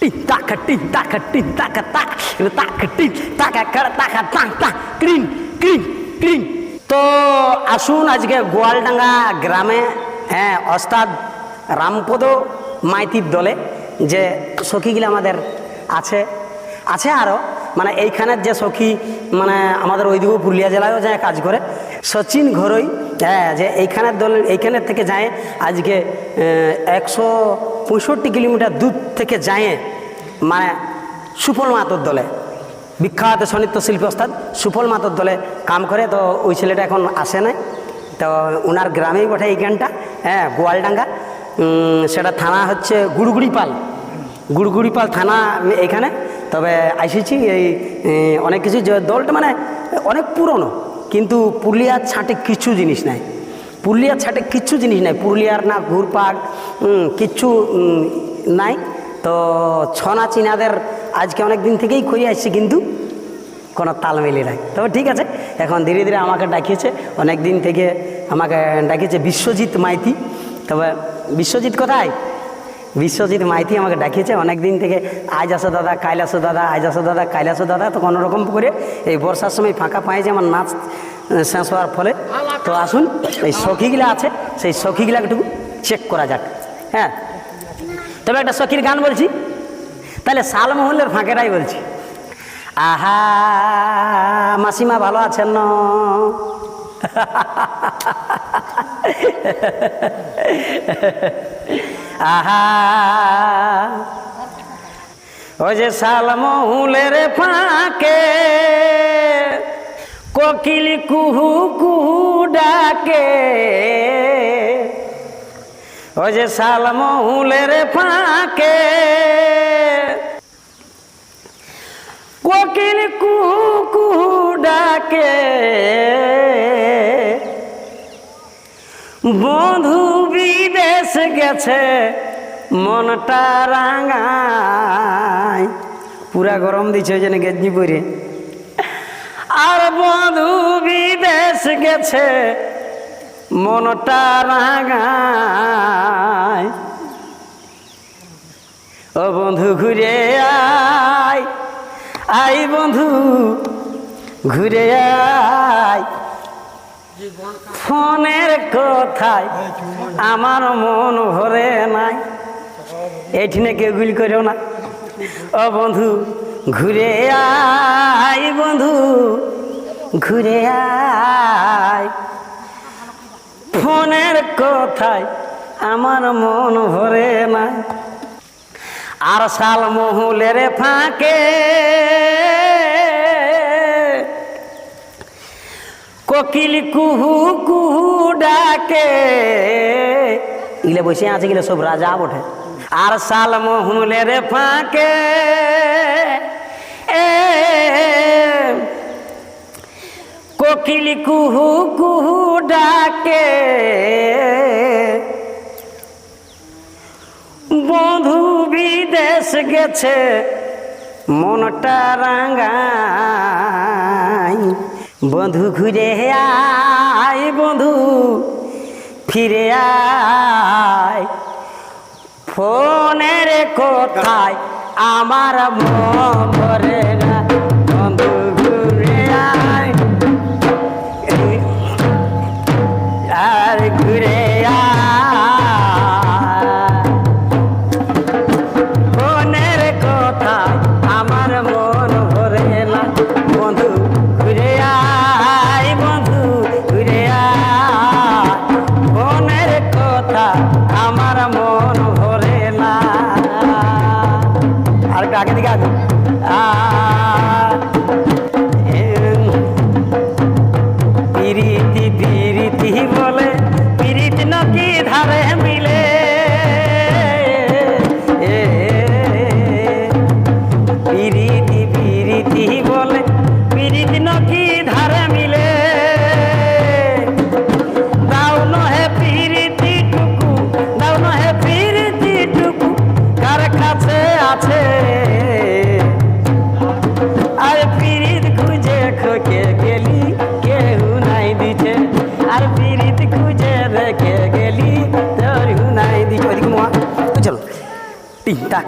Tin তাকা tin তাকা tin তাকা তাক তাকা টিন তাকা, কর, তাকা তাক তাক ক্রিন ক্রিন ক্রিন তো আসুন আজকে গোয়ালডাঙ্গা গ্রামে হ্যাঁ ওস্তাদ রামপদ মাইতির দলে যে সখীগুলো আমাদের আছে আছে আরও মানে এইখানের যে সখী মানে আমাদের ওইদিকেও পুরুলিয়া জেলায়ও যায় কাজ করে সচিন ঘরোই হ্যাঁ যে এইখানের দল, এইখানের থেকে যায়, আজকে একশো পঁয়ষট্টি কিলোমিটার দূর থেকে যায় মানে সুফল মাতর দলে। বিখ্যাত সনিত্য শিল্পী ওস্তাদ সুফল মাতর দলে কাম করে, তো ওই ছেলেটা এখন আসে নাই। তো ওনার গ্রামেই বটে এই গানটা হ্যাঁ গোয়ালডাঙ্গা। সেটা থানা হচ্ছে গুড়গুড়িপাল। গুড়গুড়িপাল থানা এখানে। তবে আইসিছি এই অনেক কিছু দলটা মানে অনেক পুরনো। কিন্তু পুরুলিয়ার ছাঁটে কিছু জিনিস নাই। পুরুলিয়ার ছাঁটে কিছু জিনিস নাই। পুরুলিয়ার না ঘুরপাক কিচ্ছু নাই। তো ছনা চিনাদের আজকে অনেক দিন থেকেই করে আসছে, কিন্তু কোনো তাল মিলি নাই। তবে ঠিক আছে, এখন ধীরে ধীরে আমাকে ডাকিয়েছে। অনেক দিন থেকে আমাকে ডাকিয়েছে বিশ্বজিৎ মাইতি। তবে বিশ্বজিৎ কোথায়? বিশ্বজিৎ মাইতি আমাকে ডাকিয়েছে, অনেক দিন থেকে আজ আসো দাদা কাইল আসো দাদা, আজ আসো দাদা কাইল আসো দাদা, তো কোনো রকম করে এই বর্ষার সময় ফাঁকা পাই যে আমার নাচ শেষ হওয়ার ফলে। তো আসুন, এই সখীগুলা আছে, সেই সখীগুলা একটু চেক করা যাক হ্যাঁ। তবে একটা সখীর গান বলছি, তাহলে সাল মহল্লের ফাঁকেরাই বলছি। আহা, মাসিমা ভালো আছেন ন? আহা। ওই যে সালমহুলের ফাঁকে কোকিল কুহু কুহু ডাকে। ওই যে সালমহুলের ফাঁকে কোকিল কুহু কুহু ডাকে। বন্ধু গেছে, মনটা রাঙায়। পুরা গরম দিছে ওই জন্য গেঞ্জি পরে। আর বন্ধু বিদেশ গেছে, মনটা রাঙায়। ও বন্ধু ঘুরে আয়, আই বন্ধু ঘুরে আয়। ফোনের কথায় আমার মন ভরে নাই। এইখানে কেউ গুলি করেও না? ও বন্ধু, ঘুরে আয় বন্ধু, ঘুরে আয়। ফোনের কথায় আমার মন ভরে নাই। আর শাল মহুলের ফাঁকে কোকিল কুহু কুহু ডাকে। ইলে বসে আছে গেলে সব রাজা বটে। আর সাল শাল মহুলের ফাঁকে কোকিল কুহু কুহু ডাকে। বন্ধু বিদেশ গেছে, মনটা রাঙাই বন্ধু ঘুরে আয় বন্ধু। ফিরে আয়। ফোনের কোথায়? আমার মন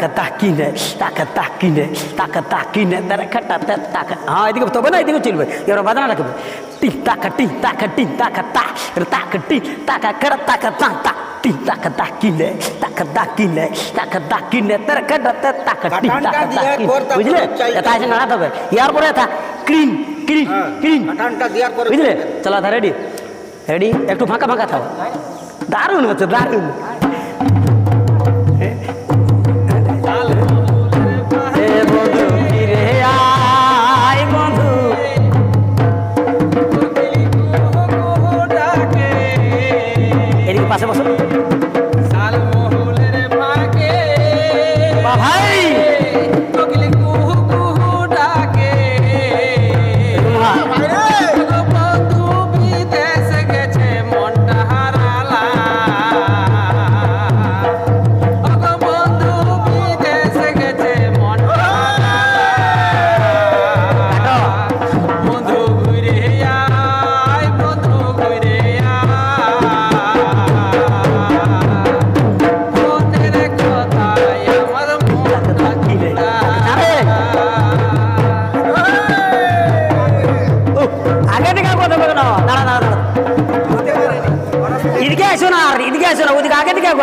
টাকা তাকিনে টাকা তাকিনে টাকা তাকিনে তারা খাটা টাকা হ্যাঁ এদিকে তবে না এদিকে চলবে এবার বাজানা রাখবে টিন টাকা টিন টাকা টিন টাকা তা টাকা টিন টাকা কর টাকা তা তা টিন টাকা তাকিনে টাকা তাকিনে টাকা তাকিনে তারা খাটা টাকা টিন টাকা তাকিনে বুঝলে এটা আছে নাড়াতে হবে ইয়ার পরে এটা ক্রিম ক্রিম ক্রিম কাটানটা দেওয়ার পরে বুঝলে চলো তা রেডি রেডি একটু ফাঁকা ফাঁকা থাও দারুণ হচ্ছে দারুণ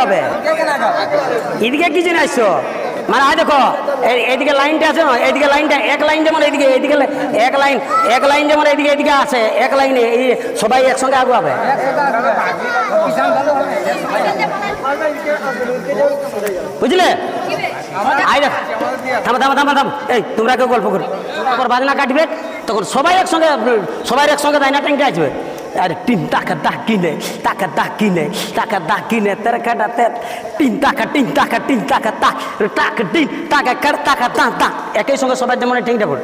আগে আগাবে এদিকে কি জন্য আসছো? মানে আয় দেখো এদিকে লাইনটা আছে না? এদিকে লাইনটা, এক লাইন যেমন এদিকে এদিকে এক লাইন এক লাইন যেমন এদিকে এদিকে আছে, এক লাইনে এই সবাই একসঙ্গে আগুয়াবে। বুঝলে? আই দেখ। থামা এই, তোমরা কেউ গল্প করো। তারপর বাজনা কাটবে, তখন সবাই একসঙ্গে সবাই একসঙ্গে দায়না ট্যাঙ্কে আসবে। আরে তিন টাকা দা কিনে টাকা দা কিনে টাকা দা কিনে তেরে কাটা তে তিন টাকা তিন টাকা তিন টাকা তা টাকা তিন টাকা কার টাকা তা তা একই সঙ্গে সবাই যেমন ট্যাঙ্কটা পড়ে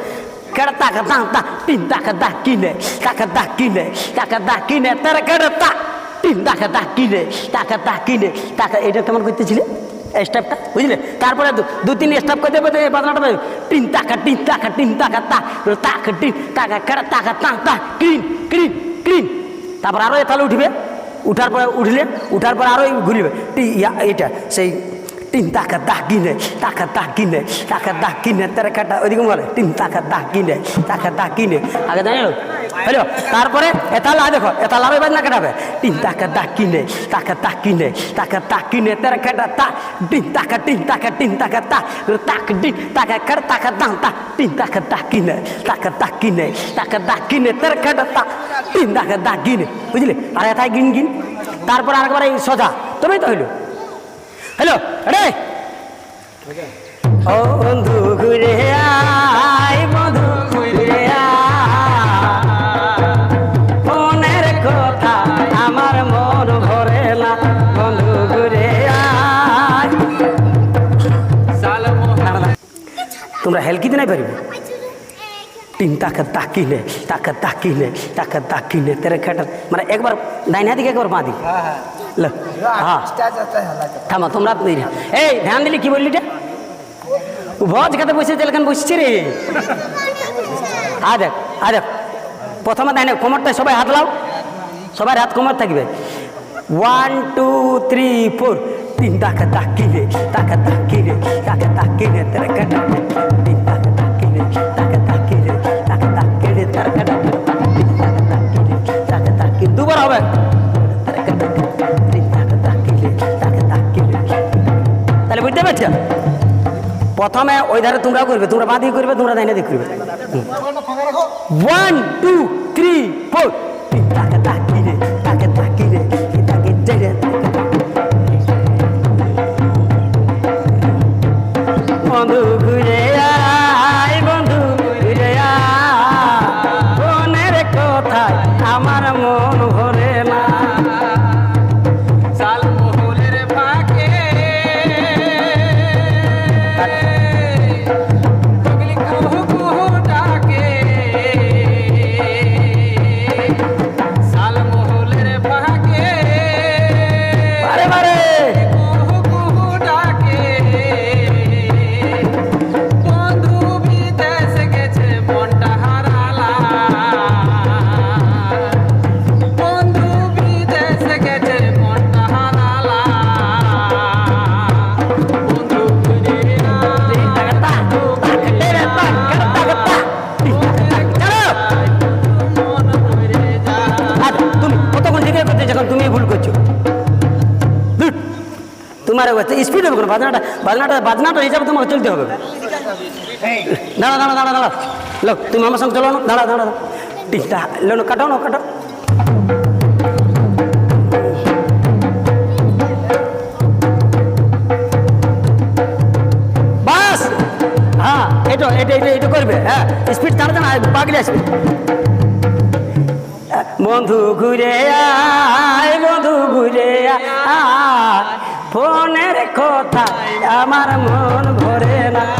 কার টাকা তা তা তিন টাকা দা কিনে টাকা দা কিনে টাকা দা কিনে তেরে কাটা তা তিন টাকা দা কিনে টাকা দা কিনে টাকা এটা কেমন করতেছিলে স্টেপটা বুঝলে তারপরে দু- তিন স্টেপ করতে করতে এই বাজবে। তিন টাকা তিন টাকা তিন টাকা তা টাকা তিন টাকা কারা টাকা তা তা ক্রিন ক্রিন ক্রিন তারপর আরও তাহলে উঠবে। উঠার পরে উঠলে উঠার পরে আরও ঘুরবে। এটা সেই তিন টাকা দা কিনে টাকা দা কিনে টাকা দা কিনে তারা কাটা ওইদিকে বলে তিন টাকা দা কিনে টাকা দা কিনে আগে জানিও হ্যালো তারপরে এতাল দেখো এতাল আরও বাজনা কাটাবে তিন টাকা দা কিনে টাকা দা কিনে টাকা দা কিনে তারা কাটা তা তিন টাকা তিন টাকা তিন টাকা তা টাকা তিন টাকা কর টাকা দা তা তিন টাকা দা কিনে টাকা দা কিনে টাকা দা কিনে তারা কাটা তা তিন টাকা দা কিনে বুঝলে আর এটাই গিন গিন তারপর আরেকবার এই সোজা তবেই তো হইল হ্যালো রে। ও বন্ধু ঘুরে আয় বন্ধু ঘুরে আয়। মনের কথা আমার মন ভরে না বন্ধু ঘুরে আয়। দাঁড়া, দাঁড়া। তোমরা হেলকিতে নাই পারিবে? তিন টাকা তাকিনে টাকা তাকিনে টাকা তাকিনে তেরে খাটার মানে একবার ডাইনা দিকে একবার বাঁ দিকে। লো হ্যাঁ। থামা, তোমরা এই, ধ্যান দিলি, কি বললি ভজ খেতে বসে যেখান বসছে রে? আ দেখ আ দেখ। প্রথমে না, কোমরটায় সবাই হাত লাও। সবাই হাত কোমর থাকবে। ওয়ান টু থ্রি ফোর তিন টাকা তাকিনে টাকা তাকিনে টাকা কাটা তিন পারছ প্রথমে ওই ধারে তোমরা করবে তোমরা বাঁ দিয়ে করবে তোমরা দাইনে দিয়ে করবে। ওয়ান টু থ্রি ফোর টাকা টাকা। স্পিড হবে কেন? বাজনাটা বাজনাটা বাজনাটা হিসাবে তোমাকে চলতে হবে। দাঁড়া দাঁড়া দাঁড়া দাঁড়া। লো তুমি আমার সঙ্গে চলো না। দাঁড়া দাঁড়া টিকটা কাটাও না কাটাও বাস! হ্যাঁ এটা এটা এটা এটা করবে হ্যাঁ। স্পিড না পাগলে আসবে। বন্ধু ঘুরে আয়, বন্ধু ঘুরে আয়। ফোনের কথা আমার মন ভরে না।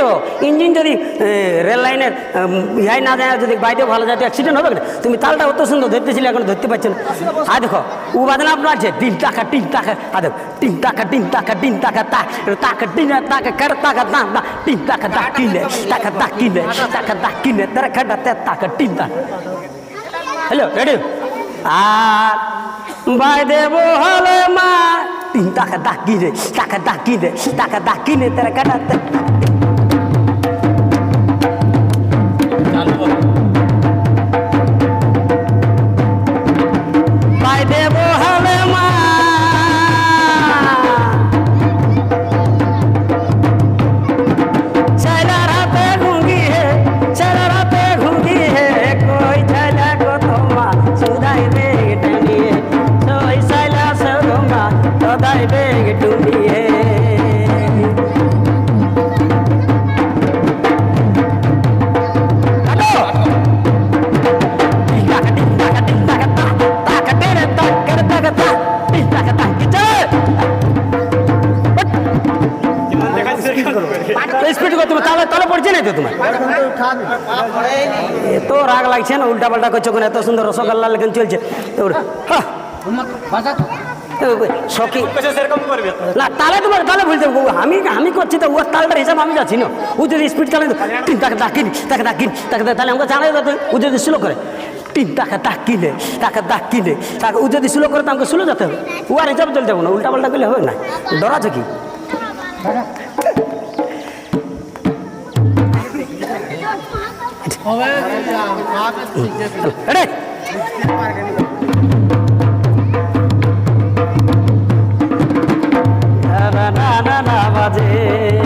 তো, ইঞ্জিন যদি রেল লাইনের ইহাই না যায়, যদি বাইরে ভালো যায় অ্যাক্সিডেন্ট হবে তুমি তালটা অত সুন্দর ধরতেছিলে, এখন ধরতে পারছ না। আর দেখো, ও বাদনা আপনার আছে তিন টাকা তিন টাকা, আর দেখো তিন টাকা তিন টাকা তিন টাকা, তা, টাকা তিন টাকা, কর টাকা, না না তিন টাকা, তা, কিনে, টাকা, তা, কিনে, টাকা, তা, কিনে, তারা খাটা তে, টাকা তিন টাকা হ্যালো রেডি আর বাই দেব হলে মা তিন টাকা দা কিনে, টাকা দা কিনে, টাকা দা কিনে, তারা কাটাতে রাগ লাগছে না উল্টা পাল্টা করছ এত সুন্দর রসগোল্লা লেখেন চলছে। না আমি আমি করছি তো আমি যাচ্ছি না। যদি স্পিড টাকা ডাকিন টাকা তাহলে আমাকে যদি স্লো করে টাকা ও যদি স্লো করে তো আমাকে স্লো না উল্টা পাল্টা করলে হবে না। ডরাছো কি? রেডি না না না না